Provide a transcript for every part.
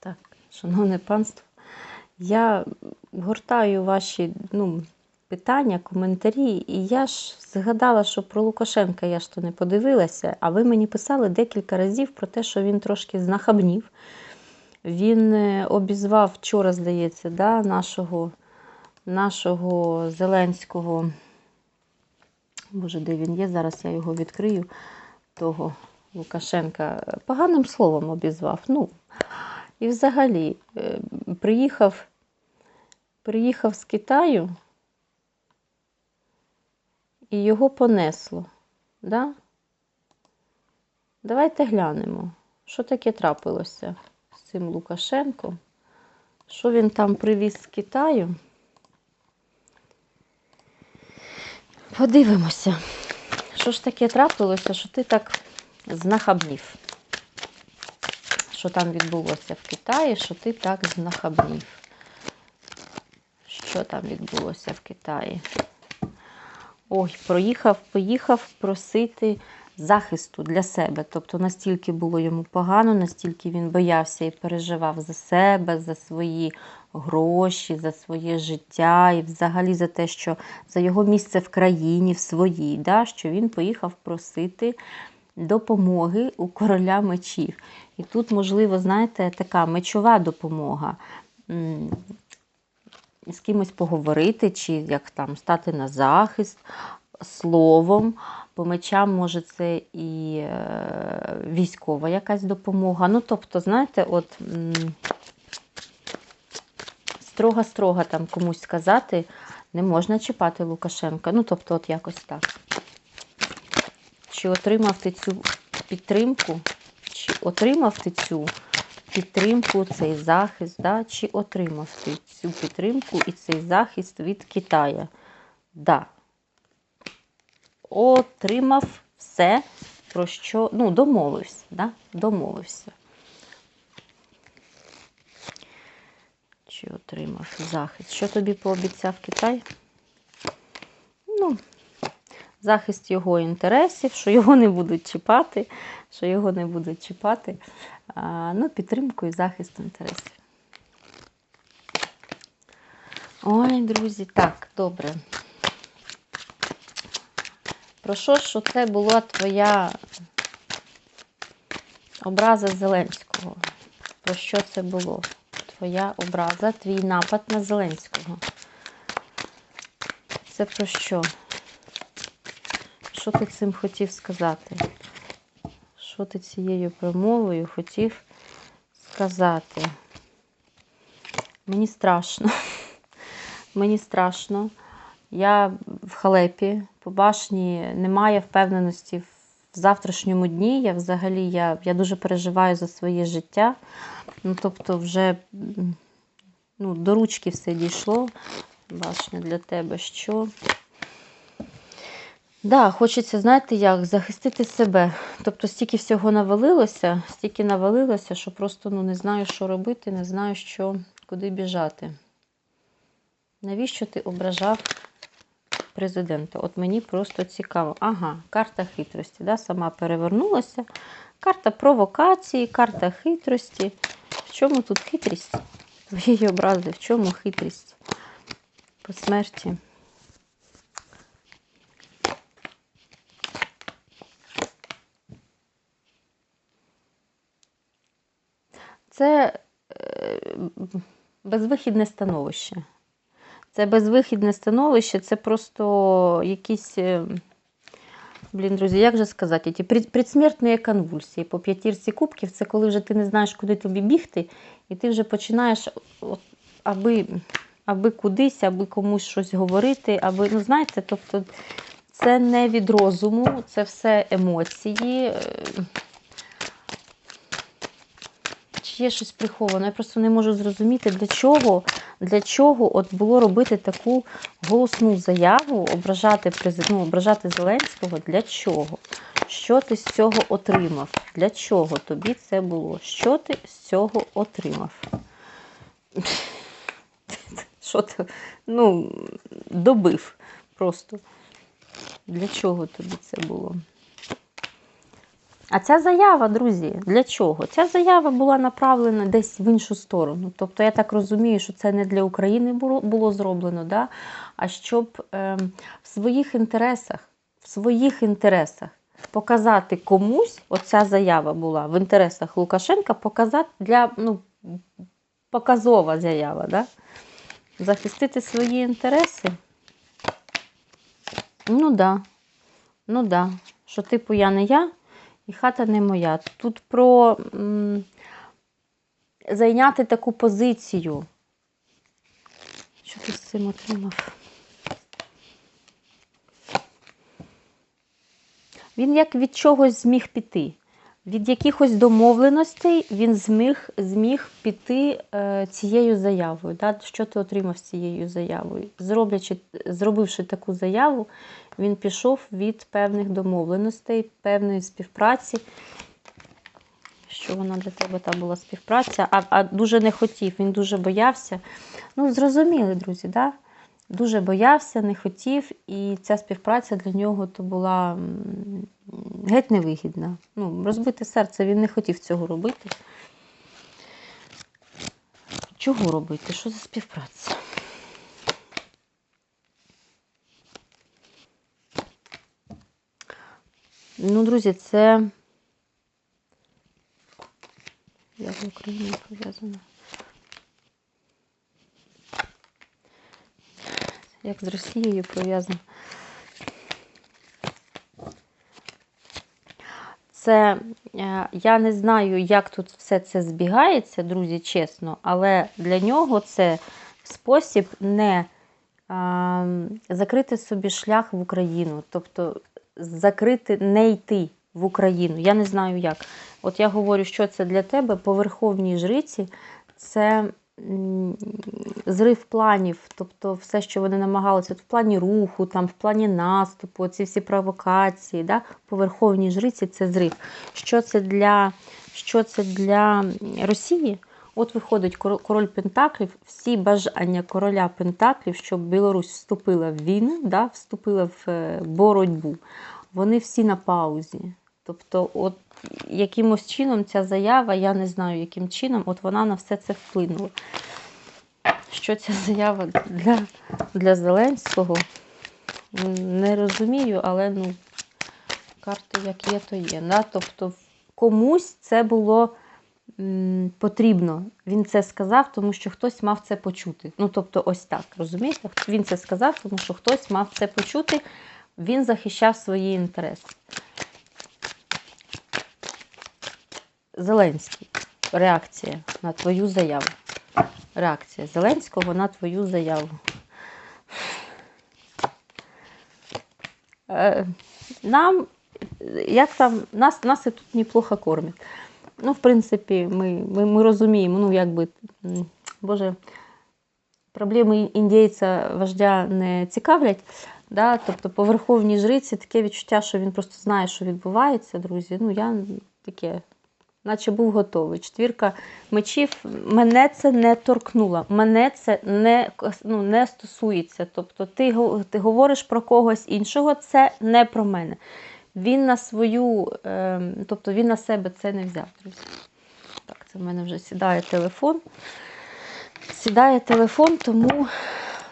Так, шановне панство, я гортаю ваші ну, питання, коментарі, і я ж згадала, що про Лукашенка я ж то не подивилася, а ви мені писали декілька разів про те, що він трошки знахабнів. Він е, обізвав вчора, здається, да, нашого, нашого Зеленського. Боже, де він є? Зараз я його відкрию. Того Лукашенка поганим словом обізвав. Ну, і взагалі, е, приїхав, приїхав з Китаю, і його понесло. Да? Давайте глянемо, що таке трапилося з цим Лукашенком. Що він там привіз з Китаю? Подивимося, що ж таке трапилося, що ти так знахабнів. Що там відбулося в Китаї, що ти так знахабнів. Що там відбулося в Китаї? Ой, проїхав, поїхав просити захисту для себе. Тобто настільки було йому погано, настільки він боявся і переживав за себе, за свої гроші, за своє життя і взагалі за те, що за його місце в країні, в своїй, да, що він поїхав просити допомоги у короля мечів. І тут, можливо, знаєте, така мечова допомога. З кимось поговорити, чи як там стати на захист словом. По мечам, може, це і е, військова якась допомога. Ну, тобто, знаєте, от строго-строго там комусь сказати, не можна чіпати Лукашенка. Ну, тобто, от якось так. Чи отримав ти цю підтримку? Отримав ти цю підтримку, цей захист, да? чи отримав ти цю підтримку і цей захист від Китая? Да. Отримав все, про що, ну, домовився, да? домовився. Чи отримав захист? Що тобі пообіцяв Китай? Ну, захист його інтересів, що його не будуть чіпати, що його не будуть чіпати. Ну, підтримку і захист інтересів. Ой, друзі, так, добре. Про що, що це була твоя образа Зеленського? Про що це було? Твоя образа, твій напад на Зеленського. Це про що? Що ти цим хотів сказати? Що ти цією промовою хотів сказати? Мені страшно. Мені страшно. Я в халепі, по башні немає впевненості в завтрашньому дні. Я взагалі я, я дуже переживаю за своє життя. Ну, тобто, вже ну, до ручки все дійшло. Башня для тебе що? Да, хочеться, знаєте, як захистити себе. Тобто, стільки всього навалилося, стільки навалилося, що просто ну, не знаю, що робити, не знаю, що, куди біжати. Навіщо ти ображав президента? От мені просто цікаво. Ага, карта хитрості. Да? Сама перевернулася. Карта провокації, карта хитрості. В чому тут хитрість? Твоєї образи, в чому хитрість? По смерті. Це е, безвихідне становище. Це безвихідне становище, це просто якісь, е, блін, друзі, як же сказати, ті предсмертні конвульсії по п'ятірці кубків, це коли вже ти не знаєш, куди тобі бігти, і ти вже починаєш, от, аби, аби кудись, аби комусь щось говорити, аби, ну знаєте, тобто це не від розуму, це все емоції. Є щось приховане? Я просто не можу зрозуміти, для чого, для чого от було робити таку голосну заяву, ображати ну, ображати Зеленського. Для чого? Що ти з цього отримав? Для чого тобі це було? Що ти з цього отримав? Що ти ну, добив просто? Для чого тобі це було? А ця заява, друзі, для чого? Ця заява була направлена десь в іншу сторону. Тобто, я так розумію, що це не для України було, зроблено, да? а щоб ем, в своїх інтересах, в своїх інтересах показати комусь, оця заява була в інтересах Лукашенка, показати для ну, показова заява, да? захистити свої інтереси. Ну да. Ну да. Що типу я не я, і хата не моя. Тут про м, зайняти таку позицію. Що ти з цим отримав? Він як від чогось зміг піти. Від якихось домовленостей він зміг, зміг піти е, цією заявою. Да? Що ти отримав з цією заявою? Зроблячи, зробивши таку заяву, він пішов від певних домовленостей, певної співпраці. Що вона для тебе та була співпраця, а, а дуже не хотів, він дуже боявся. Ну, зрозуміли, друзі, да? Дуже боявся, не хотів, і ця співпраця для нього то була геть невигідна. Ну, розбите серце, він не хотів цього робити. Чого робити? Що за співпраця? Ну, друзі, це як з Україною пов'язано? Як з Росією пов'язано? Це е, я не знаю, як тут все це збігається, друзі, чесно, але для нього це спосіб не а, закрити собі шлях в Україну, тобто закрити, не йти в Україну. Я не знаю як. От я говорю, що це для тебе по верховній жриці, це зрив планів, тобто все, що вони намагалися в плані руху, там, в плані наступу, ці всі провокації, да? по верховній жриці це зрив. Що це для, що це для Росії? От виходить король Пентаклів, всі бажання короля Пентаклів, щоб Білорусь вступила в війну, да, вступила в е, боротьбу, вони всі на паузі. Тобто, от якимось чином ця заява, я не знаю, яким чином, от вона на все це вплинула. Що ця заява для, для Зеленського? Не розумію, але ну, карти як є, то є. Да? Тобто комусь це було потрібно. Він це сказав, тому що хтось мав це почути. Ну, тобто, ось так, розумієте? Він це сказав, тому що хтось мав це почути, він захищав свої інтереси. Зеленський. Реакція на твою заяву. Реакція Зеленського на твою заяву. Е, Нам, як там, нас, нас і тут неплохо кормять. Ну, в принципі, ми, ми, ми розуміємо, ну, якби, Боже, проблеми індійця вождя не цікавлять. Да? Тобто по верховній жриці таке відчуття, що він просто знає, що відбувається, друзі. Ну, я таке, наче був готовий. Четвірка мечів, мене це не торкнуло, мене це не, ну, не стосується. Тобто ти, ти говориш про когось іншого, це не про мене. Він на свою, ем, тобто він на себе це не взяв, друзі. Так, це в мене вже сідає телефон. Сідає телефон, тому,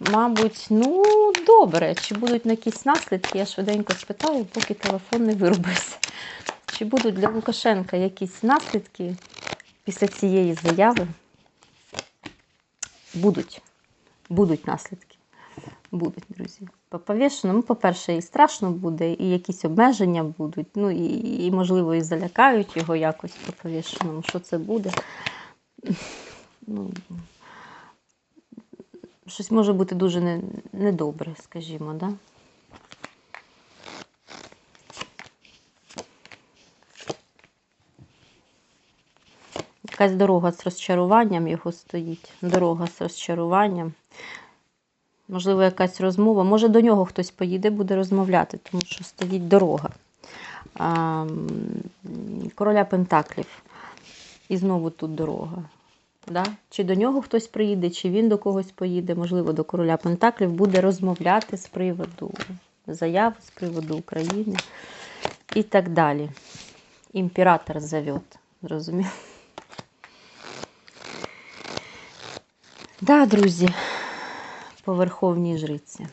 мабуть, ну, добре. Чи будуть якісь наслідки, я швиденько спитаю, поки телефон не вирубився. Чи будуть для Лукашенка якісь наслідки після цієї заяви? Будуть. Будуть наслідки. Будуть, друзі. По повішеному, по-перше, і страшно буде, і якісь обмеження будуть. Ну і, і можливо, і залякають його якось по повішеному. Що це буде? Ну, щось може бути дуже недобре, скажімо, да? Якась дорога з розчаруванням його стоїть. Дорога з розчаруванням. Можливо, якась розмова. Може, до нього хтось поїде, буде розмовляти, тому що стоїть дорога. Короля Пентаклів. І знову тут дорога. Да? Чи до нього хтось приїде, чи він до когось поїде, можливо, до короля Пентаклів, буде розмовляти з приводу заяв, з приводу України і так далі. імператор зовет. Зрозумів? Да, друзі, по Верховній жриці.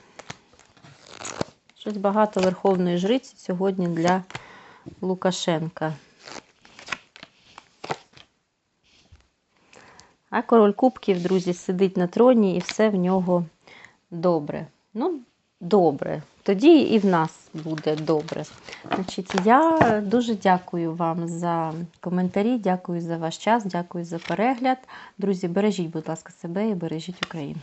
Щось багато Верховної жриці сьогодні для Лукашенка. А король кубків, друзі, сидить на троні і все в нього добре. Ну, добре. Тоді і в нас буде добре. Значить, я дуже дякую вам за коментарі, дякую за ваш час, дякую за перегляд. Друзі, бережіть, будь ласка, себе і бережіть Україну.